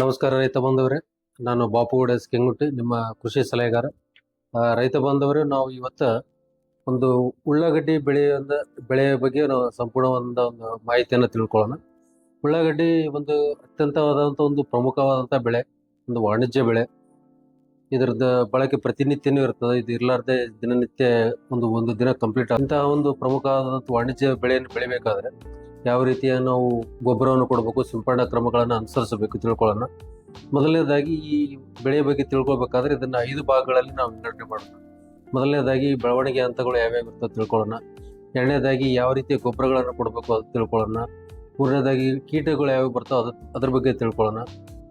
ನಮಸ್ಕಾರ ರೈತ ಬಾಂಧವರೇ. ನಾನು ಬಾಪುಗೌಡ ಎಸ್ ಕೆಂಗುಟ್ಟಿ, ನಿಮ್ಮ ಕೃಷಿ ಸಲಹೆಗಾರ. ರೈತ ಬಾಂಧವರು, ನಾವು ಇವತ್ತು ಒಂದು ಉಳ್ಳಾಗಡ್ಡಿ ಬೆಳೆಯೊಂದ, ಬೆಳೆಯ ಬಗ್ಗೆ ನಾವು ಸಂಪೂರ್ಣವಾದ ಒಂದು ಮಾಹಿತಿಯನ್ನು ತಿಳ್ಕೊಳ್ಳೋಣ. ಉಳ್ಳಾಗಡ್ಡಿ ಒಂದು ಅತ್ಯಂತವಾದಂಥ ಒಂದು ಪ್ರಮುಖವಾದಂಥ ಬೆಳೆ, ಒಂದು ವಾಣಿಜ್ಯ ಬೆಳೆ. ಇದರದ ಬಳಕೆ ಪ್ರತಿನಿತ್ಯನೂ ಇರ್ತದೆ. ಇದು ಇರ್ಲಾರ್ದೆ ದಿನನಿತ್ಯ ಒಂದು ಒಂದು ದಿನ ಕಂಪ್ಲೀಟ್ ಇಂತಹ ಒಂದು ಪ್ರಮುಖವಾದಂಥ ವಾಣಿಜ್ಯ ಬೆಳೆಯನ್ನು ಬೆಳಿಬೇಕಾದ್ರೆ ಯಾವ ರೀತಿಯ ನಾವು ಗೊಬ್ಬರವನ್ನು ಕೊಡಬೇಕು, ಸಿಂಪಡಣಾ ಕ್ರಮಗಳನ್ನು ಅನುಸರಿಸಬೇಕು ತಿಳ್ಕೊಳ್ಳೋಣ. ಮೊದಲನೇದಾಗಿ ಈ ಬೆಳೆಯ ಬಗ್ಗೆ ತಿಳ್ಕೊಳ್ಬೇಕಾದ್ರೆ ಇದನ್ನ ಐದು ಭಾಗಗಳಲ್ಲಿ ನಾವು ವಿಂಗಡಣೆ ಮಾಡೋಣ. ಮೊದಲನೇದಾಗಿ ಬೆಳವಣಿಗೆ ಹಂತಗಳು ಯಾವ್ಯಾವ ಇರ್ತವೆ ತಿಳ್ಕೊಳ್ಳೋಣ. ಎರಡನೇದಾಗಿ ಯಾವ ರೀತಿಯ ಗೊಬ್ಬರಗಳನ್ನು ಕೊಡಬೇಕು ಅದು ತಿಳ್ಕೊಳ್ಳೋಣ. ಮೂರನೇದಾಗಿ ಕೀಟಗಳು ಯಾವ್ಯಾವ ಬರ್ತಾವೆ ಅದ್ರ ಬಗ್ಗೆ ತಿಳ್ಕೊಳ್ಳೋಣ.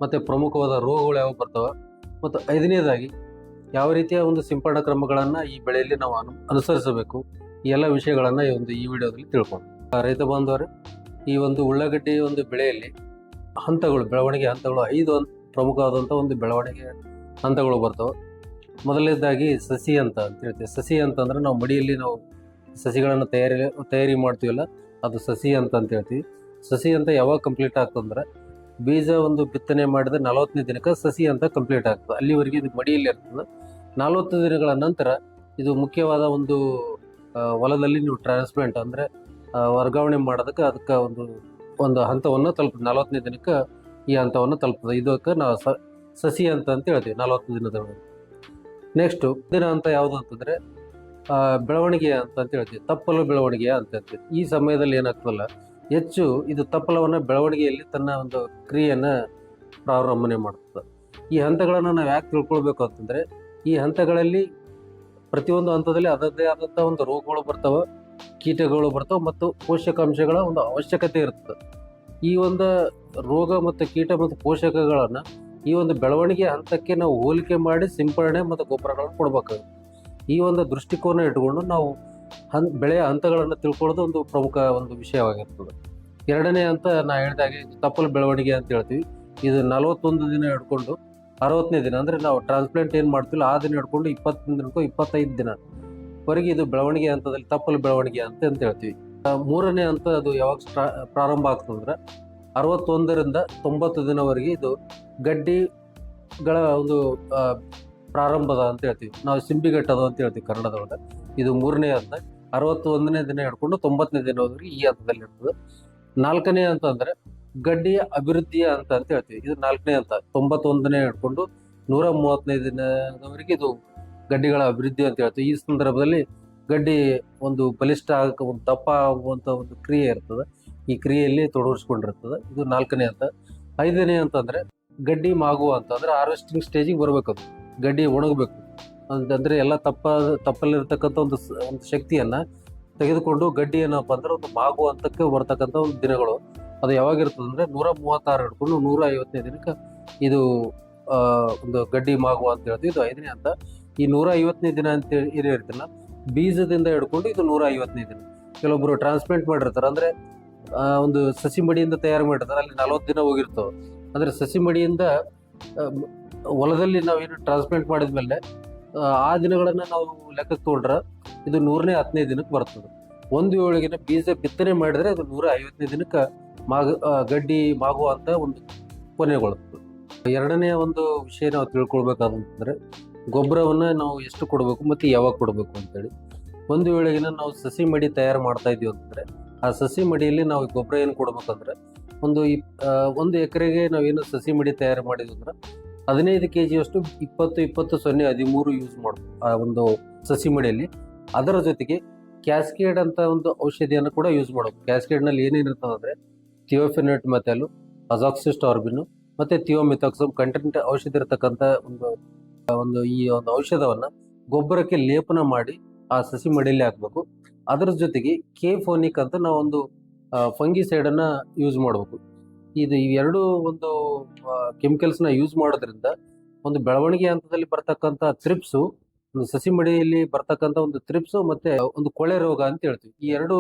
ಮತ್ತು ಪ್ರಮುಖವಾದ ರೋಗಗಳು ಯಾವ ಬರ್ತಾವೆ ಮತ್ತು ಐದನೇದಾಗಿ ಯಾವ ರೀತಿಯ ಒಂದು ಸಿಂಪಡಣಾ ಕ್ರಮಗಳನ್ನು ಈ ಬೆಳೆಯಲ್ಲಿ ನಾವು ಅನು, ಅನುಸರಿಸಬೇಕು? ಈ ಎಲ್ಲ ವಿಷಯಗಳನ್ನು ಈ ಒಂದು ಈ ವಿಡಿಯೋದಲ್ಲಿ ತಿಳ್ಕೊಂಡು ರೈತ ಬಾಂಧವರೇ, ಈ ಒಂದು ಉಳ್ಳಾಗಡ್ಡಿ ಒಂದು ಬೆಳೆಯಲ್ಲಿ ಹಂತಗಳು, ಬೆಳವಣಿಗೆ ಹಂತಗಳು, ಐದು ಪ್ರಮುಖ ಪ್ರಮುಖವಾದಂಥ ಒಂದು ಬೆಳವಣಿಗೆ ಹಂತಗಳು ಬರ್ತವೆ. ಮೊದಲನೇದಾಗಿ ಸಸಿ ಅಂತ ಅಂತ ಹೇಳ್ತೀವಿ ಸಸಿ ಅಂತಂದ್ರೆ ನಾವು ಮಡಿಯಲ್ಲಿ ನಾವು ಸಸಿಗಳನ್ನು ತಯಾರಿ ತಯಾರಿ ಮಾಡ್ತೀವಲ್ಲ, ಅದು ಸಸಿ ಅಂತ ಅಂತ ಹೇಳ್ತೀವಿ ಸಸಿ ಅಂತ ಯಾವಾಗ ಕಂಪ್ಲೀಟ್ ಆಗ್ತಂದ್ರೆ ಬೀಜ ಒಂದು ಬಿತ್ತನೆ ಮಾಡಿದ ನಲವತ್ತನೇ ದಿನಕ್ಕೆ ಸಸಿ ಅಂತ ಕಂಪ್ಲೀಟ್ ಆಗ್ತದೆ. ಅಲ್ಲಿವರೆಗೆ ಇದು ಮಡಿಯಲ್ಲಿ ಇರ್ತದೆ. ನಲವತ್ತು ದಿನಗಳ ನಂತರ ಇದು ಮುಖ್ಯವಾದ ಒಂದು ಹೊಲದಲ್ಲಿ ನೀವು ಟ್ರಾನ್ಸ್ಪ್ಲಾಂಟ್ ಅಂದರೆ ವರ್ಗಾವಣೆ ಮಾಡೋದಕ್ಕೆ ಅದಕ್ಕೆ ಒಂದು ಒಂದು ಹಂತವನ್ನು ತಲುಪ, ನಲವತ್ತನೇ ದಿನಕ್ಕೆ ಈ ಹಂತವನ್ನು ತಲುಪ್ತದೆ ಇದಕ್ಕೆ ನಾವು ಸ, ಸಸಿ ಅಂತ ಅಂತ ಹೇಳ್ತೀವಿ, ನಲವತ್ತು ದಿನದೊಳಗೆ ನೆಕ್ಸ್ಟು ದಿನ ಹಂತ ಯಾವುದು ಅಂತಂದರೆ ಬೆಳವಣಿಗೆ ಅಂತ ಅಂತ ಹೇಳ್ತೀವಿ. ತಪ್ಪಲು ಬೆಳವಣಿಗೆ ಅಂತ ಹೇಳ್ತೀವಿ. ಈ ಸಮಯದಲ್ಲಿ ಏನಾಗ್ತದಲ್ಲ ಹೆಚ್ಚು ಇದು ತಪ್ಪಲವನ್ನು ಬೆಳವಣಿಗೆಯಲ್ಲಿ ತನ್ನ ಒಂದು ಕ್ರಿಯೆಯನ್ನು ಪ್ರಾರಂಭನೆ ಮಾಡ್ತದೆ. ಈ ಹಂತಗಳನ್ನು ನಾವು ಯಾಕೆ ತಿಳ್ಕೊಳ್ಬೇಕು ಅಂತಂದರೆ, ಈ ಹಂತಗಳಲ್ಲಿ ಪ್ರತಿಯೊಂದು ಹಂತದಲ್ಲಿ ಅದರದ್ದೇ ಆದಂಥ ಒಂದು ರೋಗಗಳು ಬರ್ತವೆ, ಕೀಟಗಳು ಬರ್ತವೆ ಮತ್ತು ಪೋಷಕಾಂಶಗಳ ಒಂದು ಅವಶ್ಯಕತೆ ಇರ್ತದೆ. ಈ ಒಂದು ರೋಗ ಮತ್ತು ಕೀಟ ಮತ್ತು ಪೋಷಕಗಳನ್ನು ಈ ಒಂದು ಬೆಳವಣಿಗೆ ಹಂತಕ್ಕೆ ನಾವು ಹೋಲಿಕೆ ಮಾಡಿ, ಸಿಂಪಡಣೆ ಮತ್ತು ಗೊಬ್ಬರಗಳನ್ನು ಕೊಡಬೇಕಾಗುತ್ತೆ. ಈ ಒಂದು ದೃಷ್ಟಿಕೋನ ಇಟ್ಕೊಂಡು ನಾವು ಹನ್ ಬೆಳೆಯ ಹಂತಗಳನ್ನು ತಿಳ್ಕೊಳ್ಳೋದು ಒಂದು ಪ್ರಮುಖ ಒಂದು ವಿಷಯವಾಗಿರ್ತದೆ. ಎರಡನೇ ಅಂತ ನಾ ಹೇಳಿದಾಗೆ ತಪ್ಪಲು ಬೆಳವಣಿಗೆ ಅಂತ ಹೇಳ್ತೀವಿ. ಇದು ನಲವತ್ತೊಂದು ದಿನ ಹಿಡ್ಕೊಂಡು ಅರವತ್ತನೇ ದಿನ ಅಂದರೆ ನಾವು ಟ್ರಾನ್ಸ್ಪ್ಲಾಂಟ್ ಏನು ಮಾಡ್ತೀವಿ ಆ ದಿನ ಹಿಡ್ಕೊಂಡು ಇಪ್ಪತ್ತೊಂದು ದಿನಕ್ಕೂ ಇಪ್ಪತ್ತೈದು ದಿನ ಹೊರಗೆ ಇದು ಬೆಳವಣಿಗೆ ಹಂತದಲ್ಲಿ ತಪ್ಪಲು ಬೆಳವಣಿಗೆ ಅಂತ ಅಂತ ಹೇಳ್ತೀವಿ. ಮೂರನೇ ಹಂತ ಅದು ಯಾವಾಗ ಪ್ರಾರಂಭ ಆಗ್ತದಂದ್ರೆ ಅರವತ್ತೊಂದರಿಂದ ತೊಂಬತ್ತು ದಿನವರೆಗೆ ಇದು ಗಡ್ಡಿಗಳ ಒಂದು ಪ್ರಾರಂಭದ ಅಂತ ಹೇಳ್ತೀವಿ. ನಾವು ಸಿಂಬಿಗಟ್ಟದ ಅಂತ ಹೇಳ್ತೀವಿ ಕನ್ನಡದೊಳಗೆ. ಇದು ಮೂರನೇ ಹಂತ. ಅರವತ್ತೊಂದನೇ ದಿನ ಹಿಡ್ಕೊಂಡು ತೊಂಬತ್ತನೇ ದಿನವರೆಗೆ ಈ ಹಂತದಲ್ಲಿ ಇರ್ತದೆ. ನಾಲ್ಕನೇ ಅಂತ ಅಂದ್ರೆ ಗಡ್ಡಿಯ ಅಭಿವೃದ್ಧಿಯ ಅಂತ ಅಂತ ಹೇಳ್ತೀವಿ. ಇದು ನಾಲ್ಕನೇ ಅಂತ. ತೊಂಬತ್ತೊಂದನೇ ಹಿಡ್ಕೊಂಡು ನೂರ ಮೂವತ್ತೈದನೇವರೆಗೆ ಇದು ಗಡ್ಡಿಗಳ ಅಭಿವೃದ್ಧಿ ಅಂತ ಹೇಳ್ತೀವಿ. ಈ ಸಂದರ್ಭದಲ್ಲಿ ಗಡ್ಡಿ ಒಂದು ಬಲಿಷ್ಠ ಆಗಕ್ಕೆ ಒಂದು ದಪ್ಪ ಆಗುವಂಥ ಒಂದು ಕ್ರಿಯೆ ಇರ್ತದೆ. ಈ ಕ್ರಿಯೆಯಲ್ಲಿ ತೊಡಗಿಸ್ಕೊಂಡಿರ್ತದೆ. ಇದು ನಾಲ್ಕನೇ ಅಂತ. ಐದನೇ ಅಂತಂದ್ರೆ ಗಡ್ಡಿ ಮಾಗುವ ಅಂತ ಅಂದ್ರೆ ಹಾರ್ವೆಸ್ಟಿಂಗ್ ಸ್ಟೇಜಿಗೆ ಬರ್ಬೇಕು ಅದು. ಗಡ್ಡಿ ಒಣಗಬೇಕು. ಅಂತಂದ್ರೆ ಎಲ್ಲ ತಪ್ಪ, ತಪ್ಪಲ್ಲಿರ್ತಕ್ಕಂಥ ಒಂದು ಒಂದು ಶಕ್ತಿಯನ್ನ ತೆಗೆದುಕೊಂಡು ಗಡ್ಡಿ ಏನಪ್ಪ ಅಂದ್ರೆ ಒಂದು ಮಾಗು ಹಂತಕ್ಕೆ ಬರ್ತಕ್ಕಂಥ ಒಂದು ದಿನಗಳು. ಅದು ಯಾವಾಗ ಅಂದ್ರೆ ನೂರ ಮೂವತ್ತಾರು ಹಿಡ್ಕೊಂಡು ನೂರ ಐವತ್ತನೇ ದಿನಕ್ಕೆ ಇದು ಒಂದು ಗಡ್ಡಿ ಮಾಗು ಅಂತ ಹೇಳ್ತೀವಿ. ಇದು ಐದನೇ ಅಂತ ಈ ನೂರ ಐವತ್ತನೇ ದಿನ ಅಂತ ಏನು ಇರ್ತಲ್ಲ ಬೀಜದಿಂದ ಹಿಡ್ಕೊಂಡು ಇದು ನೂರ ಐವತ್ತನೇ ದಿನ. ಕೆಲವೊಬ್ಬರು ಟ್ರಾನ್ಸ್ಪ್ಲಾಂಟ್ ಮಾಡಿರ್ತಾರೆ. ಅಂದ್ರೆ ಒಂದು ಸಸಿ ಮಡಿಯಿಂದ ತಯಾರು ಮಾಡಿರ್ತಾರೆ. ಅಲ್ಲಿ ನಲವತ್ತು ದಿನ ಹೋಗಿರ್ತವೆ. ಅಂದ್ರೆ ಸಸಿ ಮಡಿಯಿಂದ ಹೊಲದಲ್ಲಿ ನಾವೇನು ಟ್ರಾನ್ಸ್ಪ್ಲಾಂಟ್ ಮಾಡಿದ್ಮೇಲೆ ಆ, ದಿನಗಳನ್ನು ನಾವು ಲೆಕ್ಕಕ್ಕೆ ತಗೊಂಡ್ರೆ ಇದು ನೂರನೇ ಹತ್ತನೇ ದಿನಕ್ಕೆ ಬರ್ತದೆ. ಒಂದು ಏಳಿಗೆನ ಬೀಜ ಬಿತ್ತನೆ ಮಾಡಿದ್ರೆ ಅದು ನೂರ ಐವತ್ತನೇ ದಿನಕ್ಕೆ ಮಾಗ ಗಡ್ಡಿ ಮಾಗುವಂಥ ಒಂದು ಕೊನೆಗೊಳ್ತದೆ ಎರಡನೇ ಒಂದು ವಿಷಯ ನಾವು ತಿಳ್ಕೊಳ್ಬೇಕಾದಂತಂದ್ರೆ ಗೊಬ್ಬರವನ್ನ ನಾವು ಎಷ್ಟು ಕೊಡಬೇಕು ಮತ್ತು ಯಾವಾಗ ಕೊಡಬೇಕು ಅಂತೇಳಿ. ಒಂದು ವೇಳೆಗಿನ ನಾವು ಸಸಿ ಮಡಿ ತಯಾರು ಮಾಡ್ತಾ ಇದೀವಿ ಅಂತಂದ್ರೆ ಆ ಸಸಿ ಮಡಿಯಲ್ಲಿ ನಾವು ಗೊಬ್ಬರ ಏನು ಕೊಡ್ಬೇಕಂದ್ರೆ ಒಂದು ಇಪ್ ಒಂದು ಎಕರೆಗೆ ನಾವೇನು ಸಸಿ ಮಡಿ ತಯಾರು ಮಾಡಿದ್ವಿ ಅಂದ್ರೆ ಹದಿನೈದು ಕೆ ಜಿಯಷ್ಟು ಇಪ್ಪತ್ತು ಇಪ್ಪತ್ತು, ಸೊನ್ನೆ, ಹದಿಮೂರು ಯೂಸ್ ಆ ಒಂದು ಸಸಿ ಮಡಿಯಲ್ಲಿ. ಅದರ ಜೊತೆಗೆ ಕ್ಯಾಸ್ಕೇಡ್ ಅಂತ ಒಂದು ಔಷಧಿಯನ್ನು ಕೂಡ ಯೂಸ್ ಮಾಡಬೇಕು. ಕ್ಯಾಸ್ಕೇಡ್ನಲ್ಲಿ ಏನೇನು ಇರ್ತದೆ ಅಂದರೆ ಥಿಯೋಫಿನೆಟ್ ಮೆಥಲು ಅಜಾಕ್ಸಿಸ್ಟಾರ್ಬಿನ್ ಮತ್ತು ಥಿಯೋಮಿಥಾಕ್ಸಮ್ ಕಂಟೆಂಟ್ ಔಷಧಿ ಇರತಕ್ಕಂಥ ಒಂದು ಒಂದು ಈ ಒಂದು ಔಷಧವನ್ನು ಗೊಬ್ಬರಕ್ಕೆ ಲೇಪನ ಮಾಡಿ ಆ ಸಸಿ ಮಡಿಯಲ್ಲಿ ಹಾಕಬೇಕು. ಅದರ ಜೊತೆಗೆ ಕೆ ಫೋನಿಕ್ ಅಂತ ನಾವು ಒಂದು ಫಂಗಿಸೈಡನ್ನು ಯೂಸ್ ಮಾಡಬೇಕು. ಇದು ಇವೆರಡು ಒಂದು ಕೆಮಿಕಲ್ಸ್ನ ಯೂಸ್ ಮಾಡೋದ್ರಿಂದ ಒಂದು ಬೆಳವಣಿಗೆ ಹಂತದಲ್ಲಿ ಬರ್ತಕ್ಕಂಥ ಥ್ರಿಪ್ಸು ಒಂದು ಸಸಿ ಮಡಿಯಲ್ಲಿ ಬರ್ತಕ್ಕಂಥ ಒಂದು ಥ್ರಿಪ್ಸು ಮತ್ತೆ ಒಂದು ಕೊಳೆ ರೋಗ ಅಂತ ಹೇಳ್ತೀವಿ. ಈ ಎರಡು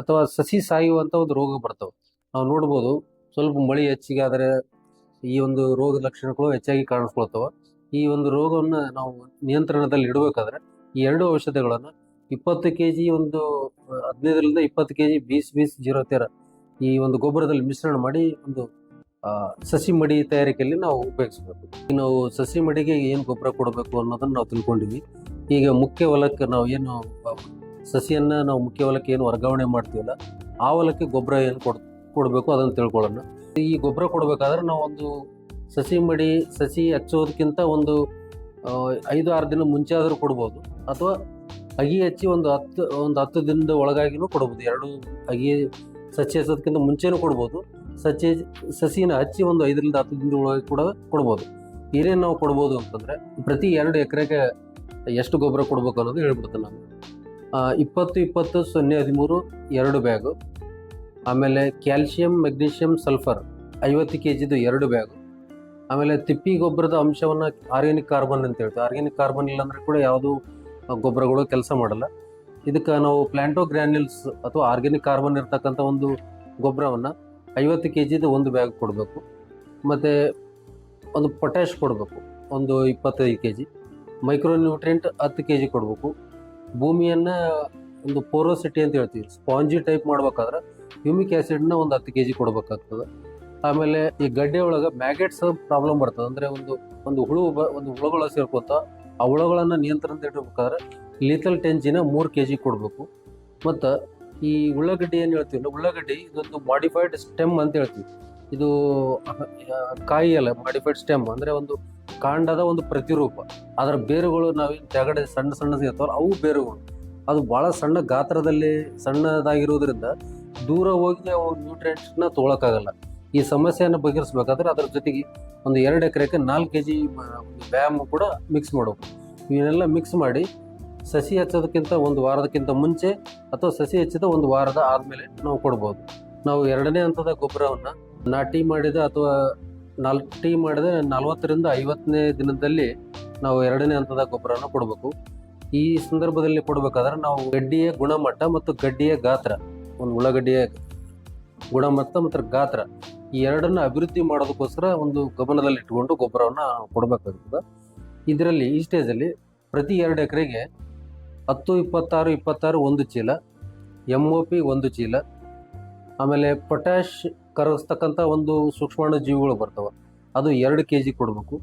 ಅಥವಾ ಸಸಿ ಸಾಯುವಂತ ಒಂದು ರೋಗ ಬರ್ತವೆ. ನಾವು ನೋಡ್ಬೋದು, ಸ್ವಲ್ಪ ಮಳೆ ಹೆಚ್ಚಿಗೆ ಆದರೆ ಈ ಒಂದು ರೋಗ ಲಕ್ಷಣಗಳು ಹೆಚ್ಚಾಗಿ ಕಾಣಿಸ್ಕೊಳ್ತವೆ. ಈ ಒಂದು ರೋಗವನ್ನು ನಾವು ನಿಯಂತ್ರಣದಲ್ಲಿ ಇಡಬೇಕಾದ್ರೆ ಈ ಎರಡು ಔಷಧಿಗಳನ್ನು ಇಪ್ಪತ್ತು ಕೆ ಜಿ ಒಂದು, ಹದಿನೈದರಿಂದ ಇಪ್ಪತ್ತು ಕೆ ಜಿ ಬೀಸ್ ಬೀಸ್ ಜೀರೋ ತೆರ ಈ ಒಂದು ಗೊಬ್ಬರದಲ್ಲಿ ಮಿಶ್ರಣ ಮಾಡಿ ಒಂದು ಸಸಿ ಮಡಿ ತಯಾರಿಕೆಯಲ್ಲಿ ನಾವು ಉಪಯೋಗಿಸ್ಬೇಕು. ನಾವು ಸಸಿ ಮಡಿಗೆ ಏನು ಗೊಬ್ಬರ ಕೊಡಬೇಕು ಅನ್ನೋದನ್ನು ನಾವು ತಿಳ್ಕೊಂಡಿವಿ ಈಗ ಮುಖ್ಯ ಹೊಲಕ್ಕೆ ನಾವು ಏನು, ಸಸಿಯನ್ನು ನಾವು ಮುಖ್ಯ ಹೊಲಕ್ಕೆ ಏನು ವರ್ಗಾವಣೆ ಮಾಡ್ತೀವಲ್ಲ, ಆ ಹೊಲಕ್ಕೆ ಗೊಬ್ಬರ ಏನು ಕೊಡ್, ಕೊಡಬೇಕು ಅದನ್ನು ತಿಳ್ಕೊಳ್ಳೋಣ. ಈ ಗೊಬ್ಬರ ಕೊಡಬೇಕಾದ್ರೆ ನಾವು ಒಂದು ಸಸಿ ಮಡಿ, ಸಸಿ ಹಚ್ಚೋದಕ್ಕಿಂತ ಒಂದು ಐದು, ಆರು ದಿನ ಮುಂಚೆ ಆದರೂ ಕೊಡ್ಬೋದು. ಅಥವಾ ಅಗಿ ಹಚ್ಚಿ ಒಂದು ಹತ್ತು ಒಂದು ಹತ್ತು ದಿನದ ಒಳಗಾಗಿನೂ ಕೊಡ್ಬೋದು. ಎರಡು ಅಗಿ ಸಸಿ ಹಚ್ಚೋದಕ್ಕಿಂತ ಮುಂಚೆನೂ ಕೊಡ್ಬೋದು. ಸಸಿ ಸಸಿನ ಹಚ್ಚಿ ಒಂದು ಐದರಿಂದ ಹತ್ತು ದಿನದ ಒಳಗೆ ಕೂಡ ಕೊಡ್ಬೋದು. ಏನೇನು ನಾವು ಕೊಡ್ಬೋದು ಅಂತಂದರೆ ಪ್ರತಿ ಎರಡು ಎಕರೆಗೆ ಎಷ್ಟು ಗೊಬ್ಬರ ಕೊಡ್ಬೇಕು ಅನ್ನೋದು ಹೇಳ್ಬಿಡ್ತೇನೆ ನಾನು. ಇಪ್ಪತ್ತು ಇಪ್ಪತ್ತು, ಸೊನ್ನೆ, ಹದಿಮೂರು, ಎರಡು ಬ್ಯಾಗು ಆಮೇಲೆ ಕ್ಯಾಲ್ಶಿಯಂ ಮೆಗ್ನೀಷಿಯಂ ಸಲ್ಫರ್ ಐವತ್ತು ಕೆ ಜಿದು ಎರಡು ಬ್ಯಾಗು ಆಮೇಲೆ ತಿಪ್ಪಿ ಗೊಬ್ಬರದ ಅಂಶವನ್ನು ಆರ್ಗ್ಯಾನಿಕ್ ಕಾರ್ಬನ್ ಅಂತ ಹೇಳ್ತೀವಿ. ಆರ್ಗ್ಯಾನಿಕ್ ಕಾರ್ಬನ್ ಇಲ್ಲಾಂದ್ರೆ ಕೂಡ ಯಾವುದು ಗೊಬ್ಬರಗಳು ಕೆಲಸ ಮಾಡಲ್ಲ. ಇದಕ್ಕೆ ನಾವು ಪ್ಲಾಂಟೋ ಗ್ರ್ಯಾನ್ಯುಲ್ಸ್ ಅಥವಾ ಆರ್ಗ್ಯಾನಿಕ್ ಕಾರ್ಬನ್ ಇರ್ತಕ್ಕಂಥ ಒಂದು ಗೊಬ್ಬರವನ್ನು ಐವತ್ತು ಕೆ ಜಿದು ಒಂದು ಬ್ಯಾಗ್ ಕೊಡಬೇಕು. ಮತ್ತು ಒಂದು ಪೊಟ್ಯಾಶ್ ಕೊಡಬೇಕು, ಒಂದು ಇಪ್ಪತ್ತೈದು ಕೆ ಜಿ ಮೈಕ್ರೋ ನ್ಯೂಟ್ರಿಯೆಂಟ್ ಹತ್ತು ಕೆ ಜಿ ಕೊಡಬೇಕು. ಭೂಮಿಯನ್ನು ಒಂದು ಪೋರೋಸಿಟಿ ಅಂತ ಹೇಳ್ತೀವಿ, ಸ್ಪಾಂಜಿ ಟೈಪ್ ಮಾಡ್ಬೇಕಾದ್ರೆ ಹ್ಯೂಮಿಕ್ ಆ್ಯಸಿಡ್ನ ಒಂದು ಹತ್ತು ಕೆ ಜಿ ಕೊಡಬೇಕಾಗ್ತದೆ. ಆಮೇಲೆ ಈ ಗಡ್ಡೆ ಒಳಗೆ ಮ್ಯಾಗೆಟ್ಸ್ ಪ್ರಾಬ್ಲಮ್ ಬರ್ತದೆ. ಅಂದರೆ ಒಂದು ಒಂದು ಹುಳು ಒಂದು ಹುಳುಗಳ ಸೇರ್ಕೊತ ಆ ಹುಳುಗಳನ್ನು ನಿಯಂತ್ರಣದ ಇಟ್ಬೇಕಾದ್ರೆ ಲೀತಲ್ ಟೆಂಜಿನ ಮೂರು ಕೆ ಜಿ ಕೊಡಬೇಕು. ಮತ್ತು ಈ ಉಳ್ಳಾಗಡ್ಡಿ ಏನು ಹೇಳ್ತೀವಿ ಉಳ್ಳಾಗಡ್ಡಿ ಇದೊಂದು ಮಾಡಿಫೈಡ್ ಸ್ಟೆಮ್ ಅಂತ ಹೇಳ್ತೀವಿ. ಇದು ಕಾಯಿ ಅಲ್ಲ ಮಾಡಿಫೈಡ್ ಸ್ಟೆಮ್ ಅಂದರೆ ಒಂದು ಕಾಂಡದ ಒಂದು ಪ್ರತಿರೂಪ. ಅದರ ಬೇರುಗಳು ನಾವೇನು ತೆಗಡೆ ಸಣ್ಣ ಸಣ್ಣ ಇರ್ತಾವಲ್ಲ, ಅವು ಬೇರುಗಳು. ಅದು ಭಾಳ ಸಣ್ಣ ಗಾತ್ರದಲ್ಲಿ ಸಣ್ಣದಾಗಿರೋದ್ರಿಂದ ದೂರ ಹೋಗಿ ಅವು ನ್ಯೂಟ್ರಿಯೆಂಟ್ಸ್ನ ತೊಗೊಳಕ್ಕಾಗಲ್ಲ. ಈ ಸಮಸ್ಯೆಯನ್ನು ಬಗೆಹರಿಸ್ಬೇಕಾದ್ರೆ ಅದರ ಜೊತೆಗೆ ಒಂದು ಎರಡು ಎಕರೆಗೆ ನಾಲ್ಕು ಕೆ ಜಿ ವ್ಯಾಯಾಮ ಕೂಡ ಮಿಕ್ಸ್ ಮಾಡಬೇಕು. ಇವನ್ನೆಲ್ಲ ಮಿಕ್ಸ್ ಮಾಡಿ ಸಸಿ ಹಚ್ಚೋದಕ್ಕಿಂತ ಒಂದು ವಾರದಕ್ಕಿಂತ ಮುಂಚೆ ಅಥವಾ ಸಸಿ ಹಚ್ಚಿದ ಒಂದು ವಾರದ ಆದಮೇಲೆ ನಾವು ಕೊಡ್ಬೋದು. ನಾವು ಎರಡನೇ ಹಂತದ ಗೊಬ್ಬರವನ್ನು ನಾಟಿ ಮಾಡಿದ ಅಥವಾ ನಾಲ್ಕು ಮಾಡಿದ ನಲವತ್ತರಿಂದ ಐವತ್ತನೇ ದಿನದಲ್ಲಿ ನಾವು ಎರಡನೇ ಹಂತದ ಗೊಬ್ಬರನ ಕೊಡಬೇಕು. ಈ ಸಂದರ್ಭದಲ್ಲಿ ಕೊಡಬೇಕಾದ್ರೆ ನಾವು ಗಡ್ಡಿಯ ಗುಣಮಟ್ಟ ಮತ್ತು ಗಡ್ಡಿಯ ಗಾತ್ರ, ಒಂದು ಉಳ್ಳಾಗಡ್ಡಿಯ ಗುಣಮಟ್ಟ ಮತ್ತು ಗಾತ್ರ, ಈ ಎರಡನ್ನು ಅಭಿವೃದ್ಧಿ ಮಾಡೋದಕ್ಕೋಸ್ಕರ ಒಂದು ಗಮನದಲ್ಲಿ ಇಟ್ಕೊಂಡು ಗೊಬ್ಬರವನ್ನು ಕೊಡಬೇಕಾಗ್ತದೆ. ಇದರಲ್ಲಿ ಈ ಸ್ಟೇಜಲ್ಲಿ ಪ್ರತಿ ಎರಡು ಎಕರೆಗೆ ಹತ್ತು, ಇಪ್ಪತ್ತಾರು ಇಪ್ಪತ್ತಾರು ಒಂದು ಚೀಲ ಎಂ ಒ ಪಿ ಒಂದು ಚೀಲ, ಆಮೇಲೆ ಪೊಟ್ಯಾಷ್ ಕರಗಿಸ್ತಕ್ಕಂಥ ಒಂದು ಸೂಕ್ಷ್ಮಾಣು ಜೀವಿಗಳು ಬರ್ತವೆ. ಅದು ಎರಡು ಕೆ ಜಿ ಕೊಡಬೇಕು.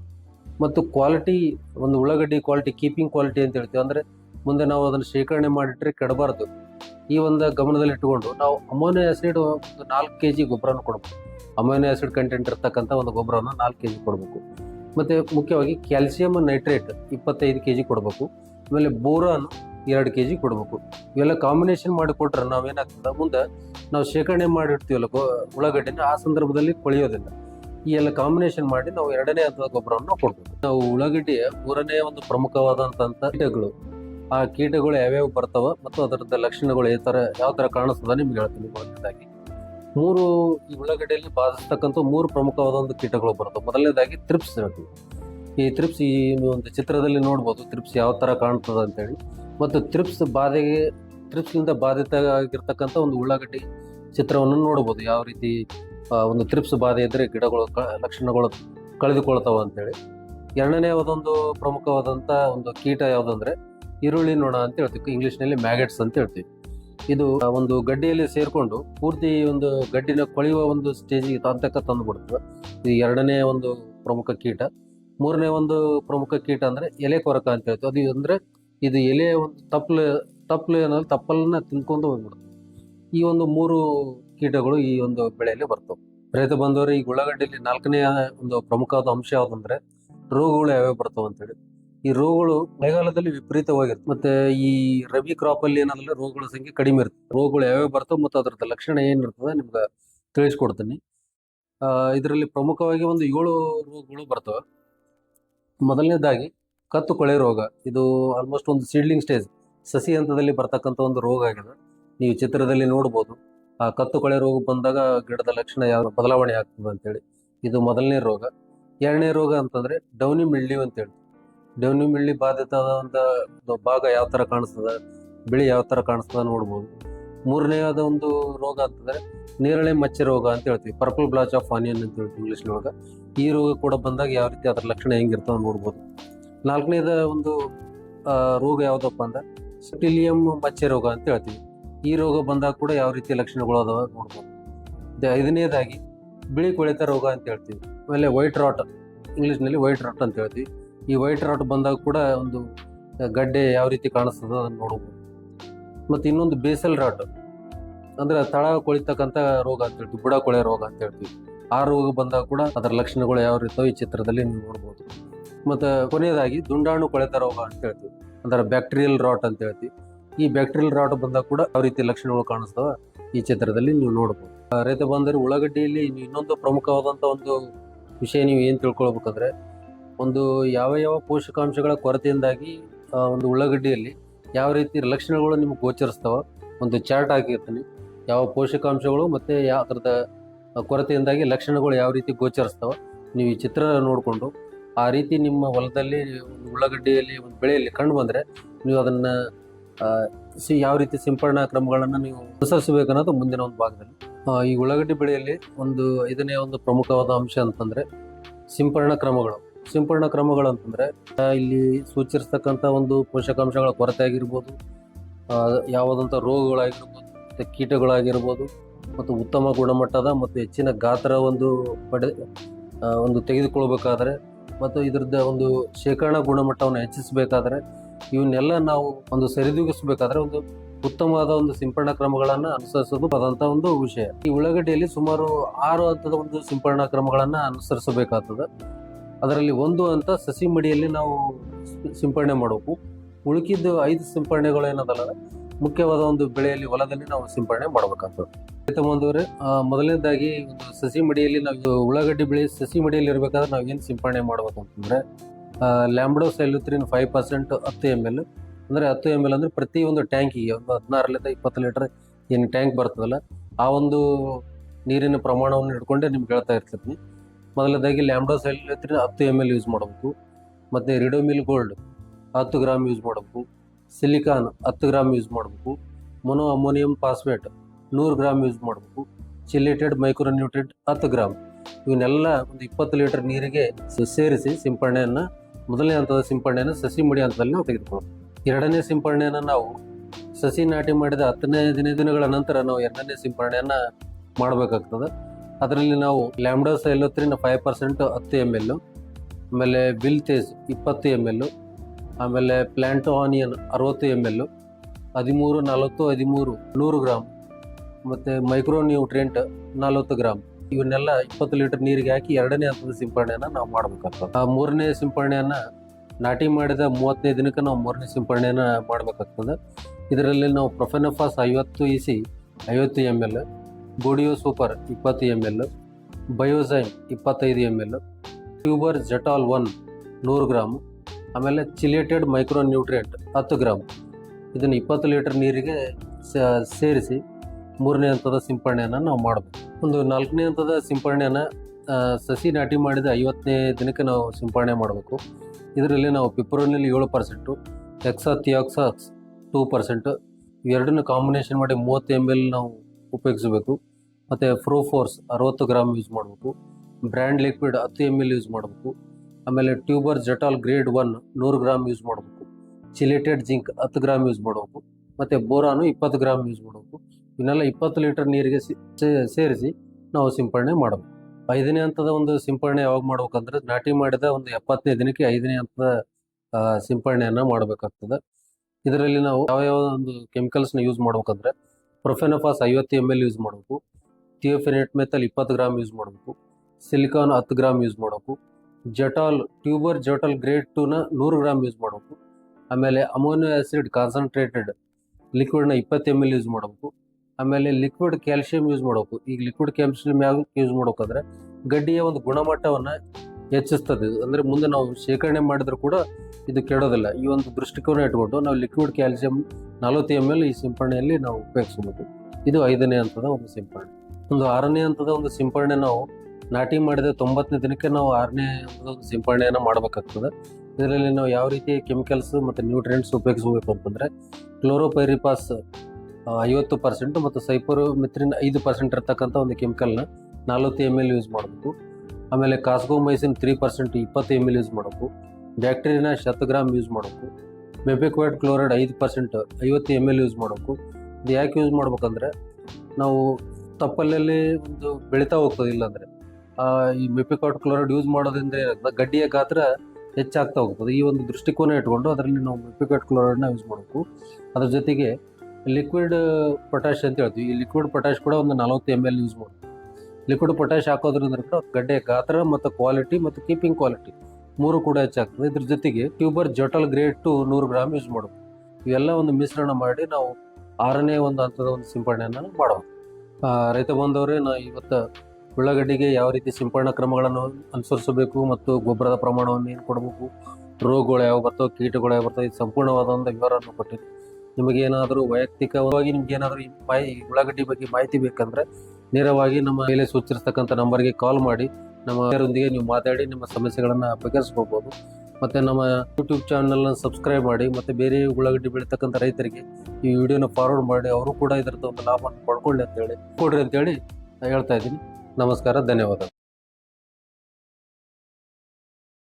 ಮತ್ತು ಕ್ವಾಲಿಟಿ ಒಂದು ಉಳ್ಳಾಗಡ್ಡಿ ಕ್ವಾಲಿಟಿ ಕೀಪಿಂಗ್ ಕ್ವಾಲಿಟಿ ಅಂತ ಹೇಳ್ತೀವಿ. ಅಂದರೆ ಮುಂದೆ ನಾವು ಅದನ್ನು ಶೇಖರಣೆ ಮಾಡಿಟ್ರೆ ಕೆಡಬಾರ್ದು. ಈ ಒಂದು ಗಮನದಲ್ಲಿಟ್ಟುಕೊಂಡು ನಾವು ಅಮೋನಿಯಾ ಆ್ಯಸಿಡ್ ಒಂದು ನಾಲ್ಕು ಕೆ ಜಿ ಗೊಬ್ಬರನ ಕೊಡಬೇಕು. ಅಮೋನಿಯಾ ಆ್ಯಸಿಡ್ ಕಂಟೆಂಟ್ ಇರ್ತಕ್ಕಂಥ ಒಂದು ಗೊಬ್ಬರವನ್ನು ನಾಲ್ಕು ಕೆ ಜಿ ಕೊಡಬೇಕು. ಮತ್ತು ಮುಖ್ಯವಾಗಿ ಕ್ಯಾಲ್ಸಿಯಂ ನೈಟ್ರೇಟ್ ಇಪ್ಪತ್ತೈದು ಕೆ ಜಿ ಕೊಡಬೇಕು. ಆಮೇಲೆ ಬೋರಾನ್ ಎರಡು ಕೆ ಜಿ ಕೊಡಬೇಕು. ಇವೆಲ್ಲ ಕಾಂಬಿನೇಷನ್ ಮಾಡಿ ಕೊಟ್ರೆ ನಾವೇನಾಗ್ತದೆ? ಮುಂದೆ ನಾವು ಶೇಖರಣೆ ಮಾಡಿರ್ತೀವಲ್ಲ ಗೋ, ಉಳ್ಳಾಗಡ್ಡಿನ, ಆ ಸಂದರ್ಭದಲ್ಲಿ ಕೊಳೆಯೋದಿಲ್ಲ. ಈ ಎಲ್ಲ ಕಾಂಬಿನೇಷನ್ ಮಾಡಿ ನಾವು ಎರಡನೇ ಹಂತದ ಗೊಬ್ಬರವನ್ನು ಕೊಡ್ಬೇಕು ನಾವು ಉಳ್ಳಾಗಡ್ಡಿಯ ಮೂರನೇ ಒಂದು ಪ್ರಮುಖವಾದಂಥ ಕೀಟಗಳು. ಆ ಕೀಟಗಳು ಯಾವ್ಯಾವ ಬರ್ತಾವೆ ಮತ್ತು ಅದರದ ಲಕ್ಷಣಗಳು ಈ ಥರ ಯಾವ ಥರ ಕಾಣಿಸ್ತದೆ ನಿಮ್ಗೆ ಹೇಳ್ತೀನಿ ಮೊದಲನೇದಾಗಿ ಮೂರು ಈ ಉಳ್ಳಾಗಡ್ಡೆಯಲ್ಲಿ ಬಾಧಿಸ್ತಕ್ಕಂಥ ಮೂರು ಪ್ರಮುಖವಾದ ಒಂದು ಕೀಟಗಳು ಬರ್ತವೆ. ಮೊದಲನೇದಾಗಿ ತ್ರಿಪ್ಸ್ ಹೇಳ್ತೀವಿ. ಈ ತ್ರಿಪ್ಸ್ ಈ ಒಂದು ಚಿತ್ರದಲ್ಲಿ ನೋಡ್ಬೋದು. ತ್ರಿಪ್ಸ್ ಯಾವ ಥರ ಕಾಣ್ತದೆ ಅಂತೇಳಿ. ಮತ್ತು ತ್ರಿಪ್ಸ್ ಬಾಧೆಗೆ ತ್ರಿಪ್ಸ್ನಿಂದ ಬಾಧಿತ ಆಗಿರ್ತಕ್ಕಂಥ ಒಂದು ಉಳ್ಳಾಗಡ್ಡಿ ಚಿತ್ರವನ್ನು ನೋಡ್ಬೋದು ಯಾವ ರೀತಿ ಒಂದು ತ್ರಿಪ್ಸ್ ಬಾಧೆ ಇದ್ದರೆ ಗಿಡಗಳು ಲಕ್ಷಣಗಳು ಕಳೆದುಕೊಳ್ತಾವೆ ಅಂತೇಳಿ. ಎರಡನೇ ಒಂದು ಪ್ರಮುಖವಾದಂಥ ಒಂದು ಕೀಟ ಯಾವುದಂದ್ರೆ, ಈರುಳ್ಳಿ ನೋಣ ಅಂತ ಹೇಳ್ತೀವಿ. ಇಂಗ್ಲೀಷ್ನಲ್ಲಿ ಮ್ಯಾಗೆಟ್ಸ್ ಅಂತ ಹೇಳ್ತೀವಿ. ಇದು ಒಂದು ಗಡ್ಡಿಯಲ್ಲಿ ಸೇರಿಕೊಂಡು ಪೂರ್ತಿ ಒಂದು ಗಡ್ಡಿನ ಕೊಳೆಯುವ ಒಂದು ಸ್ಟೇಜಿಗೆ ತಂತಕ ತಂದುಬಿಡ್ತದೆ ಇದು ಎರಡನೇ ಒಂದು ಪ್ರಮುಖ ಕೀಟ. ಮೂರನೇ ಒಂದು ಪ್ರಮುಖ ಕೀಟ ಅಂದರೆ ಎಲೆ ಕೊರಕ ಅಂತ ಹೇಳ್ತೀವಿ. ಅದು ಅಂದರೆ ಇದು ಎಲೆ ಒಂದು ತಪ್ಪಲು ತಪ್ಪಲು ಏನಾದ್ರು ತಪ್ಪಲನ್ನ ತಿನ್ಕೊಂಡು ಹೋಗ್ಬಿಡುತ್ತೆ. ಈ ಒಂದು ಮೂರು ಕೀಟಗಳು ಈ ಒಂದು ಬೆಳೆಯಲ್ಲಿ ಬರ್ತವೆ. ರೈತ ಬಂದವರು ಈ ಉಳ್ಳಾಗಡ್ಡಿಯಲ್ಲಿ ನಾಲ್ಕನೇ ಒಂದು ಪ್ರಮುಖವಾದ ಅಂಶ ಯಾವುದಂದ್ರೆ ರೋಗಗಳು ಯಾವ್ಯಾವ ಬರ್ತಾವ ಅಂತೇಳಿ ಈ ರೋಗಗಳು ಮಳೆಗಾಲದಲ್ಲಿ ವಿಪರೀತವಾಗಿರುತ್ತೆ. ಮತ್ತೆ ಈ ರವಿ ಕ್ರಾಪ್ ಅಲ್ಲಿ ಏನಂದ್ರೆ ರೋಗಗಳ ಸಂಖ್ಯೆ ಕಡಿಮೆ ಇರುತ್ತೆ. ರೋಗಗಳು ಯಾವ್ಯಾವ ಬರ್ತವೆ ಮತ್ತು ಅದರದ ಲಕ್ಷಣ ಏನಿರ್ತದೆ ನಿಮ್ಗೆ ತಿಳಿಸ್ಕೊಡ್ತೀನಿ. ಇದರಲ್ಲಿ ಪ್ರಮುಖವಾಗಿ ಒಂದು ಏಳು ರೋಗಗಳು ಬರ್ತವೆ. ಮೊದಲನೇದಾಗಿ ಕತ್ತು ಕೊಳೆ ರೋಗ. ಇದು ಆಲ್ಮೋಸ್ಟ್ ಒಂದು ಸೀಡ್ಲಿಂಗ್ ಸ್ಟೇಜ್ ಸಸಿ ಹಂತದಲ್ಲಿ ಬರ್ತಕ್ಕಂಥ ಒಂದು ರೋಗ ಆಗಿದೆ. ನೀವು ಚಿತ್ರದಲ್ಲಿ ನೋಡ್ಬೋದು, ಆ ಕತ್ತು ಕೊಳೆ ರೋಗ ಬಂದಾಗ ಗಿಡದ ಲಕ್ಷಣ ಯಾವ ಬದಲಾವಣೆ ಆಗ್ತದೆ ಅಂತೇಳಿ. ಇದು ಮೊದಲನೇ ರೋಗ. ಎರಡನೇ ರೋಗ ಅಂತಂದ್ರೆ ಡೌನಿ ಮಿಳ್ಳಿ ಅಂತೇಳಿ. ಡೌನಿ ಮಿಳ್ಳಿ ಬಾಧಿತ ಭಾಗ ಯಾವ ಥರ ಕಾಣಿಸ್ತದೆ? ಬಿಳಿ ಯಾವ ಥರ ಕಾಣಿಸ್ತದೆ ನೋಡ್ಬೋದು. ಆದ ಒಂದು ರೋಗ ಅಂತಂದ್ರೆ ನೇರಳೆ ಮಚ್ಚೆ ರೋಗ ಅಂತ ಹೇಳ್ತೀವಿ. ಪರ್ಪಲ್ ಬ್ಲಾಚ್ ಆಫ್ ಆನಿಯನ್ ಅಂತ ಹೇಳ್ತೀವಿ ಇಂಗ್ಲೀಷ್ನೊಳಗೆ. ಈ ರೋಗ ಕೂಡ ಬಂದಾಗ ಯಾವ ರೀತಿ ಅದರ ಲಕ್ಷಣ ಹೆಂಗಿರ್ತಾವೆ ನೋಡ್ಬೋದು. ನಾಲ್ಕನೇದ ಒಂದು ರೋಗ ಯಾವುದಪ್ಪ ಅಂದ್ರೆ ಸಿಟಿಲಿಯಂ ಮಚ್ಚೆ ರೋಗ ಅಂತ ಹೇಳ್ತೀವಿ. ಈ ರೋಗ ಬಂದಾಗ ಕೂಡ ಯಾವ ರೀತಿ ಲಕ್ಷಣಗಳು ಅದಾವ ನೋಡ್ಬೋದು. ಐದನೇದಾಗಿ ಬಿಳಿ ಕೊಳೆತ ರೋಗ ಅಂತ ಹೇಳ್ತೀವಿ. ಆಮೇಲೆ ವೈಟ್ ರಾಟ್, ಇಂಗ್ಲೀಷ್ನಲ್ಲಿ ವೈಟ್ ರಾಟ್ ಅಂತ ಹೇಳ್ತೀವಿ. ಈ ವೈಟ್ ರಾಟ್ ಬಂದಾಗ ಕೂಡ ಒಂದು ಗಡ್ಡೆ ಯಾವ ರೀತಿ ಕಾಣಿಸ್ತದೆ ಅದನ್ನು ನೋಡ್ಬೋದು. ಮತ್ತು ಇನ್ನೊಂದು ಬೇಸಲ್ ರಾಟ್, ಅಂದ್ರೆ ತಳ ಕೊಳಿತಕ್ಕಂಥ ರೋಗ ಅಂತ ಹೇಳ್ತೀವಿ, ಬುಡ ಕೊಳೆ ರೋಗ ಅಂತ ಹೇಳ್ತೀವಿ. ಆ ರೋಗ ಬಂದಾಗ ಕೂಡ ಅದರ ಲಕ್ಷಣಗಳು ಯಾವ ರೀತಿ ಈ ಚಿತ್ರದಲ್ಲಿ ನೀವು ನೋಡ್ಬೋದು. ಮತ್ತು ಕೊನೆಯದಾಗಿ ದುಂಡಾಣು ಕೊಳೆತ ರೋಗ ಅಂತ ಹೇಳ್ತೀವಿ. ಅಂದ್ರೆ ಬ್ಯಾಕ್ಟೀರಿಯಲ್ ರಾಟ್ ಅಂತ ಹೇಳ್ತೀವಿ. ಈ ಬ್ಯಾಕ್ಟೀರಿಯಲ್ ರಾಟ್ ಬಂದಾಗ ಕೂಡ ಯಾವ ರೀತಿ ಲಕ್ಷಣಗಳು ಕಾಣಿಸ್ತವೆ ಈ ಚಿತ್ರದಲ್ಲಿ ನೀವು ನೋಡ್ಬೋದು. ರೈತ ಬಂದರೆ ಉಳ್ಳಾಗಡ್ಡಿಯಲ್ಲಿ ಇನ್ನೊಂದು ಪ್ರಮುಖವಾದಂಥ ಒಂದು ವಿಷಯ ನೀವು ಏನು ತಿಳ್ಕೊಳ್ಬೇಕಂದ್ರೆ, ಒಂದು ಯಾವ ಯಾವ ಪೋಷಕಾಂಶಗಳ ಕೊರತೆಯಿಂದಾಗಿ ಒಂದು ಉಳ್ಳಾಗಡ್ಡಿಯಲ್ಲಿ ಯಾವ ರೀತಿ ಲಕ್ಷಣಗಳು ನಿಮ್ಗೆ ಗೋಚರಿಸ್ತಾವ ಒಂದು ಚಾರ್ಟ್ ಹಾಕಿರ್ತೀನಿ. ಯಾವ ಪೋಷಕಾಂಶಗಳು ಮತ್ತು ಯಾವ ಥರದ ಕೊರತೆಯಿಂದಾಗಿ ಲಕ್ಷಣಗಳು ಯಾವ ರೀತಿ ಗೋಚರಿಸ್ತಾವ ನೀವು ಈ ಚಿತ್ರ ನೋಡಿಕೊಂಡು ಆ ರೀತಿ ನಿಮ್ಮ ಹೊಲದಲ್ಲಿ ಉಳ್ಳಾಗಡ್ಡಿಯಲ್ಲಿ ಒಂದು ಬೆಳೆಯಲ್ಲಿ ಕಂಡು ಬಂದರೆ ನೀವು ಅದನ್ನು ಸಿ, ಯಾವ ರೀತಿ ಸಿಂಪಡಣಾ ಕ್ರಮಗಳನ್ನು ನೀವು ಅನುಸರಿಸಬೇಕನ್ನೋದು ಮುಂದಿನ ಒಂದು ಭಾಗದಲ್ಲಿ. ಈ ಉಳ್ಳಾಗಡ್ಡಿ ಬೆಳೆಯಲ್ಲಿ ಒಂದು ಐದನೇ ಒಂದು ಪ್ರಮುಖವಾದ ಅಂಶ ಅಂತಂದರೆ ಸಿಂಪರಣಾ ಕ್ರಮಗಳು. ಸಿಂಪರಣಾ ಕ್ರಮಗಳು ಅಂತಂದರೆ ಇಲ್ಲಿ ಸೂಚಿಸ್ತಕ್ಕಂಥ ಒಂದು ಪೋಷಕಾಂಶಗಳ ಕೊರತೆ ಆಗಿರ್ಬೋದು ಯಾವುದಂಥ ರೋಗಗಳಾಗಿರ್ಬೋದು, ಮತ್ತು ಕೀಟಗಳಾಗಿರ್ಬೋದು, ಮತ್ತು ಉತ್ತಮ ಗುಣಮಟ್ಟದ ಮತ್ತು ಹೆಚ್ಚಿನ ಗಾತ್ರ ಒಂದು ಪಡೆ ಒಂದು ತೆಗೆದುಕೊಳ್ಬೇಕಾದ್ರೆ ಮತ್ತು ಇದ್ರದ್ದು ಒಂದು ಶೇಖರಣಾ ಗುಣಮಟ್ಟವನ್ನು ಹೆಚ್ಚಿಸಬೇಕಾದ್ರೆ ಇವನ್ನೆಲ್ಲ ನಾವು ಒಂದು ಸರಿದೂಗಿಸಬೇಕಾದ್ರೆ ಒಂದು ಉತ್ತಮವಾದ ಒಂದು ಸಿಂಪರಣಾ ಕ್ರಮಗಳನ್ನು ಅನುಸರಿಸೋದು ಆದಂಥ ಒಂದು ವಿಷಯ. ಈ ಉಳ್ಳಾಗಡ್ಡಿಯಲ್ಲಿ ಸುಮಾರು ಆರು ಹಂತದ ಒಂದು ಸಿಂಪರಣಾ ಕ್ರಮಗಳನ್ನು ಅನುಸರಿಸಬೇಕಾಗ್ತದೆ. ಅದರಲ್ಲಿ ಒಂದು ಹಂತ ಸಸಿ ಮಡಿಯಲ್ಲಿ ನಾವು ಸಿಂಪರಣೆ ಮಾಡಬೇಕು. ಉಳುಕಿದ್ದು ಐದು ಸಿಂಪರಣೆಗಳು ಏನದಲ್ಲ ಮುಖ್ಯವಾದ ಒಂದು ಬೆಳೆಯಲ್ಲಿ ಹೊಲದಲ್ಲಿ ನಾವು ಸಿಂಪಡಣೆ ಮಾಡಬೇಕಾಗ್ತದೆ. ರೈತ ಬಂದವರೇ ಮೊದಲನೇದಾಗಿ ಒಂದು ಸಸಿ ಮಡಿಯಲ್ಲಿ ನಾವು ಉಳ್ಳಾಗಡ್ಡಿ ಬೆಳೆ ಸಸಿ ಮಡಿಯಲ್ಲಿ ಇರಬೇಕಾದ್ರೆ ನಾವು ಏನು ಸಿಂಪಡಣೆ ಮಾಡ್ಬೇಕಂತಂದ್ರೆ ಲ್ಯಾಂಬ್ಡೋ ಸೈಲುತ್ರಿನ್ ಫೈವ್ ಪರ್ಸೆಂಟ್ ಹತ್ತು ಎಂ ಎಲ್ ಅಂದರೆ ಹತ್ತು ಎಂ ಎಲ್ ಅಂದರೆ ಪ್ರತಿ ಒಂದು ಟ್ಯಾಂಕಿಗೆ ಒಂದು ಹದಿನಾರರಿಂದ ಇಪ್ಪತ್ತು ಲೀಟರ್ ಏನು ಟ್ಯಾಂಕ್ ಬರ್ತದಲ್ಲ, ಆ ಒಂದು ನೀರಿನ ಪ್ರಮಾಣವನ್ನು ಹಿಡ್ಕೊಂಡೆ ನಿಮ್ಗೆ ಹೇಳ್ತಾ ಇರ್ತೀನಿ ಮೊದಲನೇದಾಗಿ ಲ್ಯಾಂಬ್ಡೋ ಸೈಲುತ್ರಿನ್ ಹತ್ತು ಎಂ ಎಲ್ ಯೂಸ್ ಮಾಡಬೇಕು. ಮತ್ತು ರಿಡೋಮಿಲ್ ಗೋಲ್ಡ್ ಹತ್ತು ಗ್ರಾಮ್ ಯೂಸ್ ಮಾಡಬೇಕು. ಸಿಲಿಕಾನ್ ಹತ್ತು ಗ್ರಾಮ್ ಯೂಸ್ ಮಾಡಬೇಕು. ಮೊನೋ ಅಮೋನಿಯಂ ಫಾಸ್ಫೇಟ್ ನೂರು ಗ್ರಾಮ್ ಯೂಸ್ ಮಾಡಬೇಕು. ಚಿಲ್ಲಿಟೆಡ್ ಮೈಕ್ರೋನ್ಯೂಟ್ರಿಯೆಂಟ್ ಹತ್ತು ಗ್ರಾಮ್. ಇವನ್ನೆಲ್ಲ ಒಂದು ಇಪ್ಪತ್ತು ಲೀಟರ್ ನೀರಿಗೆ ಸೇರಿಸಿ ಸಿಂಪರಣೆಯನ್ನು ಮೊದಲನೇ ಹಂತದ ಸಿಂಪರಣೆಯನ್ನು ಸಸಿ ಮಡಿ ಹಂತದಲ್ಲಿ ನಾವು ತೆಗೆದುಕೊಳ್ಳೋದು. ಎರಡನೇ ಸಿಂಪರಣೆಯನ್ನು ನಾವು ಸಸಿ ನಾಟಿ ಮಾಡಿದ ಹತ್ತನೇ ದಿನ, ದಿನಗಳ ನಂತರ ನಾವು ಎರಡನೇ ಸಿಂಪರಣೆಯನ್ನು ಮಾಡಬೇಕಾಗ್ತದೆ. ಅದರಲ್ಲಿ ನಾವು ಲ್ಯಾಂಬ್ಡೋಸ್ ಐವತ್ತರಿಂದ ಫೈವ್ ಪರ್ಸೆಂಟ್ ಹತ್ತು ಎಂ ಎಲ್, ಆಮೇಲೆ ಬಿಲ್ ತೇಜ್ ಇಪ್ಪತ್ತು ಎಂ ಎಲ್ ಆಮೇಲೆ ಪ್ಲ್ಯಾಂಟೋ ಆನಿಯನ್ ಅರವತ್ತು ಎಂ ಎಲ್ ಹದಿಮೂರು, ನಲವತ್ತು, ಹದಿಮೂರು, ನೂರು ಗ್ರಾಮ್ ಮತ್ತು ಮೈಕ್ರೋ ನ್ಯೂಟ್ರಿಯೆಂಟ್ ನಲವತ್ತು ಗ್ರಾಮ್ ಇವನ್ನೆಲ್ಲ ಇಪ್ಪತ್ತು ಲೀಟರ್ ನೀರಿಗೆ ಹಾಕಿ ಎರಡನೇ ಹಂತದ ಸಿಂಪರಣೆಯನ್ನು ನಾವು ಮಾಡಬೇಕಾಗ್ತದೆ. ಆ ಮೂರನೇ ಸಿಂಪರಣೆಯನ್ನು ನಾಟಿ ಮಾಡಿದ ಮೂವತ್ತನೇ ದಿನಕ್ಕೆ ನಾವು ಮೂರನೇ ಸಿಂಪರಣೆಯನ್ನು ಮಾಡಬೇಕಾಗ್ತದೆ. ಇದರಲ್ಲಿ ನಾವು ಪ್ರೊಫೆನಫಾಸ್ ಐವತ್ತು ಇ ಸಿ ಐವತ್ತು ಎಂ ಎಲ್ ಗೋಡಿಯೋ ಸೂಪರ್ ಇಪ್ಪತ್ತು ಎಂ ಎಲ್ ಬಯೋಸೈಮ್ ಇಪ್ಪತ್ತೈದು ಎಂ ಎಲ್ ಟ್ಯೂಬರ್ ಜೆಟಾಲ್ ಒನ್ ನೂರು ಗ್ರಾಮ್ ಆಮೇಲೆ ಚಿಲೇಟೆಡ್ ಮೈಕ್ರೋ ನ್ಯೂಟ್ರಿಯೆಂಟ್ ಹತ್ತು ಗ್ರಾಮ್ ಇದನ್ನು ಇಪ್ಪತ್ತು ಲೀಟರ್ ನೀರಿಗೆ ಸೇರಿಸಿ ಮೂರನೇ ಹಂತದ ಸಿಂಪರಣೆಯನ್ನು ನಾವು ಮಾಡಬೇಕು. ಒಂದು ನಾಲ್ಕನೇ ಹಂತದ ಸಿಂಪರಣೆಯನ್ನು ಸಸಿ ನಾಟಿ ಮಾಡಿದ ಐವತ್ತನೇ ದಿನಕ್ಕೆ ನಾವು ಸಿಂಪರಣೆ ಮಾಡಬೇಕು. ಇದರಲ್ಲಿ ನಾವು ಪಿಪ್ರೋನಲ್ಲಿ ಏಳು ಪರ್ಸೆಂಟು ಎಕ್ಸಾಥಿಯಾಕ್ಸಾಕ್ಸ್ ಟೂ ಪರ್ಸೆಂಟು ಇವೆರಡನ್ನು ಕಾಂಬಿನೇಷನ್ ಮಾಡಿ ಮೂವತ್ತು ಎಂ ಎಲ್ ನಾವು ಉಪಯೋಗಿಸಬೇಕು. ಮತ್ತು ಫ್ರೋಫೋರ್ಸ್ ಅರವತ್ತು ಗ್ರಾಮ್ ಯೂಸ್ ಮಾಡಬೇಕು. ಬ್ರ್ಯಾಂಡ್ ಲಿಕ್ವಿಡ್ ಹತ್ತು ಎಂ ಎಲ್ ಯೂಸ್ ಮಾಡಬೇಕು. ಆಮೇಲೆ ಟ್ಯೂಬರ್ ಜಟಾಲ್ ಗ್ರೇಡ್ ಒನ್ ನೂರು ಗ್ರಾಮ್ ಯೂಸ್ ಮಾಡಬೇಕು. ಚಿಲೇಟೆಡ್ ಜಿಂಕ್ ಹತ್ತು ಗ್ರಾಮ್ ಯೂಸ್ ಮಾಡಬೇಕು. ಮತ್ತು ಬೋರಾನು ಇಪ್ಪತ್ತು ಗ್ರಾಮ್ ಯೂಸ್ ಮಾಡಬೇಕು. ಇವನ್ನೆಲ್ಲ ಇಪ್ಪತ್ತು ಲೀಟರ್ ನೀರಿಗೆ ಸೇರಿಸಿ ನಾವು ಸಿಂಪರಣೆ ಮಾಡಬೇಕು. ಐದನೇ ಹಂತದ ಒಂದು ಸಿಂಪರಣೆ ಯಾವಾಗ ಮಾಡ್ಬೇಕಂದ್ರೆ ನಾಟಿ ಮಾಡಿದ ಒಂದು ಎಪ್ಪತ್ತನೇ ದಿನಕ್ಕೆ ಐದನೇ ಹಂತದ ಆ, ಸಿಂಪರಣೆಯನ್ನು ಮಾಡಬೇಕಾಗ್ತದೆ. ಇದರಲ್ಲಿ ನಾವು ಯಾವ ಯಾವ ಒಂದು ಕೆಮಿಕಲ್ಸ್ನ ಯೂಸ್ ಮಾಡ್ಬೇಕಂದ್ರೆ ಪ್ರೊಫೆನೋಫಾಸ್ ಐವತ್ತು ಎಂ ಎಲ್ ಯೂಸ್ ಮಾಡಬೇಕು. ಥಿಯೋಫಿನೆಟ್ ಮೆಥಲ್ ಇಪ್ಪತ್ತು ಗ್ರಾಮ್ ಯೂಸ್ ಮಾಡಬೇಕು. ಸಿಲಿಕಾನ್ ಹತ್ತು ಗ್ರಾಮ್ ಯೂಸ್ ಮಾಡಬೇಕು. ಜಟಾಲ್, ಟ್ಯೂಬರ್ ಜಟಾಲ್ ಗ್ರೇಡ್ ಟೂನ ನೂರು ಗ್ರಾಮ್ ಯೂಸ್ ಮಾಡಬೇಕು. ಆಮೇಲೆ ಅಮೋನಿಯೋ ಆ್ಯಸಿಡ್ ಕಾನ್ಸಂಟ್ರೇಟೆಡ್ ಲಿಕ್ವಿಡ್ನ ಇಪ್ಪತ್ತು ಎಂ ಎಲ್ ಯೂಸ್ ಮಾಡಬೇಕು. ಆಮೇಲೆ ಲಿಕ್ವಿಡ್ ಕ್ಯಾಲ್ಸಿಯಂ ಯೂಸ್ ಮಾಡಬೇಕು. ಈಗ ಲಿಕ್ವಿಡ್ ಕ್ಯಾಲ್ಸಿಯಂ ಯಾವ ಯೂಸ್ ಮಾಡ್ಬೇಕಂದ್ರೆ ಗಡ್ಡಿಯ ಒಂದು ಗುಣಮಟ್ಟವನ್ನು ಹೆಚ್ಚಿಸ್ತದೆ. ಇದು. ಅಂದ್ರೆ ಮುಂದೆ ನಾವು ಶೇಖರಣೆ ಮಾಡಿದ್ರೂ ಕೂಡ ಇದು ಕೆಡೋದಿಲ್ಲ. ಈ ಒಂದು ದೃಷ್ಟಿಕೋನ ಇಟ್ಕೊಂಡು ನಾವು ಲಿಕ್ವಿಡ್ ಕ್ಯಾಲ್ಸಿಯಂ ನಲವತ್ತು ಎಂ ಎಲ್ ಈ ಸಿಂಪರಣೆಯಲ್ಲಿ ನಾವು ಉಪಯೋಗಿಸಬೇಕು ಇದು ಐದನೇ ಹಂತದ ಒಂದು ಸಿಂಪರಣೆ ಒಂದು ಆರನೇ ಹಂತದ ಒಂದು ಸಿಂಪರಣೆ ನಾವು ನಾಟಿ ಮಾಡಿದ ತೊಂಬತ್ತನೇ ದಿನಕ್ಕೆ ನಾವು ಆರನೇ ಸಿಂಪರಣೆಯನ್ನು ಮಾಡಬೇಕಾಗ್ತದೆ. ಇದರಲ್ಲಿ ನಾವು ಯಾವ ರೀತಿ ಕೆಮಿಕಲ್ಸ್ ಮತ್ತು ನ್ಯೂಟ್ರಿಯೆಂಟ್ಸ್ ಉಪಯೋಗಿಸಬೇಕು ಅಂತಂದರೆ ಕ್ಲೋರೋಪೈರಿಪಾಸ್ ಐವತ್ತು ಪರ್ಸೆಂಟ್ ಮತ್ತು ಸೈಪರೋಮಿತ್ರಿನ್ ಐದು ಪರ್ಸೆಂಟ್ ಇರ್ತಕ್ಕಂಥ ಒಂದು ಕೆಮಿಕಲ್ನ ನಲ್ವತ್ತು ಎಂ ಎಲ್ ಯೂಸ್ ಮಾಡಬೇಕು. ಆಮೇಲೆ ಕಾಸ್ಗೋಮೈಸಿನ್ ತ್ರೀ ಪರ್ಸೆಂಟ್ ಇಪ್ಪತ್ತು ಎಂ ಎಲ್ ಯೂಸ್ ಮಾಡಬೇಕು. ಬ್ಯಾಕ್ಟೀರಿಯಾನ ಶತ ಗ್ರಾಮ್ ಯೂಸ್ ಮಾಡಬೇಕು. ಮೆಪಿಕ್ವೈಡ್ ಕ್ಲೋರೈಡ್ ಐದು ಪರ್ಸೆಂಟ್ ಐವತ್ತು ಎಂ ಎಲ್ ಯೂಸ್ ಮಾಡಬೇಕು. ಇದು ಯಾಕೆ ಯೂಸ್ ಮಾಡ್ಬೇಕಂದ್ರೆ ನಾವು ತಪ್ಪಲ್ಲಲ್ಲಿ ಒಂದು ಬೆಳೀತಾ ಹೋಗ್ತದೆ ಇಲ್ಲಾಂದರೆ ಈ ಮೆಪಿಕಾಟ್ ಕ್ಲೋರೈಡ್ ಯೂಸ್ ಮಾಡೋದ್ರಿಂದ ಏನಾಗ್ತದೆ ಗಡ್ಡಿಯ ಗಾತ್ರ ಹೆಚ್ಚಾಗ್ತಾ ಹೋಗ್ತದೆ. ಈ ಒಂದು ದೃಷ್ಟಿಕೋನ ಇಟ್ಕೊಂಡು ಅದರಲ್ಲಿ ನಾವು ಮೆಪಿಕಾಟ್ ಕ್ಲೋರೈಡ್ನ ಯೂಸ್ ಮಾಡಬೇಕು. ಅದ್ರ ಜೊತೆಗೆ ಲಿಕ್ವಿಡ್ ಪೊಟ್ಯಾಶ್ ಅಂತ ಹೇಳ್ತೀವಿ. ಈ ಲಿಕ್ವಿಡ್ ಪೊಟ್ಯಾಶ್ ಕೂಡ ಒಂದು ನಲವತ್ತು ಎಂ ಎಲ್ ಯೂಸ್ ಮಾಡ್ತೀವಿ. ಲಿಕ್ವಿಡ್ ಪೊಟ್ಯಾಶ್ ಹಾಕೋದ್ರಿಂದ ಕೂಡ ಗಡ್ಡೆಯ ಗಾತ್ರ ಮತ್ತು ಕ್ವಾಲಿಟಿ ಮತ್ತು ಕೀಪಿಂಗ್ ಕ್ವಾಲಿಟಿ ಮೂರು ಕೂಡ ಹೆಚ್ಚಾಗ್ತದೆ. ಇದ್ರ ಜೊತೆಗೆ ಟ್ಯೂಬರ್ ಜೊಟಲ್ ಗ್ರೇಡ್ ಟು ನೂರು ಗ್ರಾಮ್ ಯೂಸ್ ಮಾಡಬೇಕು. ಇವೆಲ್ಲ ಒಂದು ಮಿಶ್ರಣ ಮಾಡಿ ನಾವು ಆರನೇ ಒಂದು ಹಂತದ ಒಂದು ಸಿಂಪಡಣೆಯನ್ನು ಮಾಡಬೇಕು ರೈತ ಬಂದವರೇ ನಾ ಇವತ್ತು ಉಳ್ಳಾಗಡ್ಡಿಗೆ ಯಾವ ರೀತಿ ಸಿಂಪಡಣಾ ಕ್ರಮಗಳನ್ನು ಅನುಸರಿಸಬೇಕು ಮತ್ತು ಗೊಬ್ಬರದ ಪ್ರಮಾಣವನ್ನು ಏನು ಕೊಡಬೇಕು, ರೋಗಗಳು ಯಾವ ಬರ್ತವೆ, ಕೀಟಗಳು ಯಾವ ಬರ್ತವೆ, ಇದು ಸಂಪೂರ್ಣವಾದ ಒಂದು ವಿವರವನ್ನು ಕೊಟ್ಟಿದ್ದೀನಿ. ನಿಮಗೇನಾದರೂ ವೈಯಕ್ತಿಕವಾಗಿ ನಿಮ್ಗೆ ಏನಾದರೂ ಈ ಮಾಹಿ ಉಳ್ಳಾಗಡ್ಡಿ ಬಗ್ಗೆ ಮಾಹಿತಿ ಬೇಕಂದರೆ ನೇರವಾಗಿ ನಮ್ಮ ಮೇಲೆ ಸೂಚಿಸ್ತಕ್ಕಂಥ ನಂಬರ್ಗೆ ಕಾಲ್ ಮಾಡಿ, ನಮ್ಮ ನೀವು ಮಾತಾಡಿ, ನಿಮ್ಮ ಸಮಸ್ಯೆಗಳನ್ನು ಬಗೆಹರಿಸ್ಕೋಬೋದು. ಮತ್ತು ನಮ್ಮ ಯೂಟ್ಯೂಬ್ ಚಾನಲ್ನ ಸಬ್ಸ್ಕ್ರೈಬ್ ಮಾಡಿ, ಮತ್ತು ಬೇರೆ ಉಳ್ಳಾಗಡ್ಡಿ ಬೆಳೀತಕ್ಕಂಥ ರೈತರಿಗೆ ಈ ವಿಡಿಯೋನ ಫಾರ್ವರ್ಡ್ ಮಾಡಿ, ಅವರು ಕೂಡ ಇದರದ್ದು ಒಂದು ಲಾಭವನ್ನು ಪಡ್ಕೊಳ್ಳಿ ಅಂತೇಳಿ, ಕೊಡ್ರಿ ಅಂತೇಳಿ ಹೇಳ್ತಾ ಇದ್ದೀನಿ. ನಮಸ್ಕಾರ ಧನ್ಯವಾದ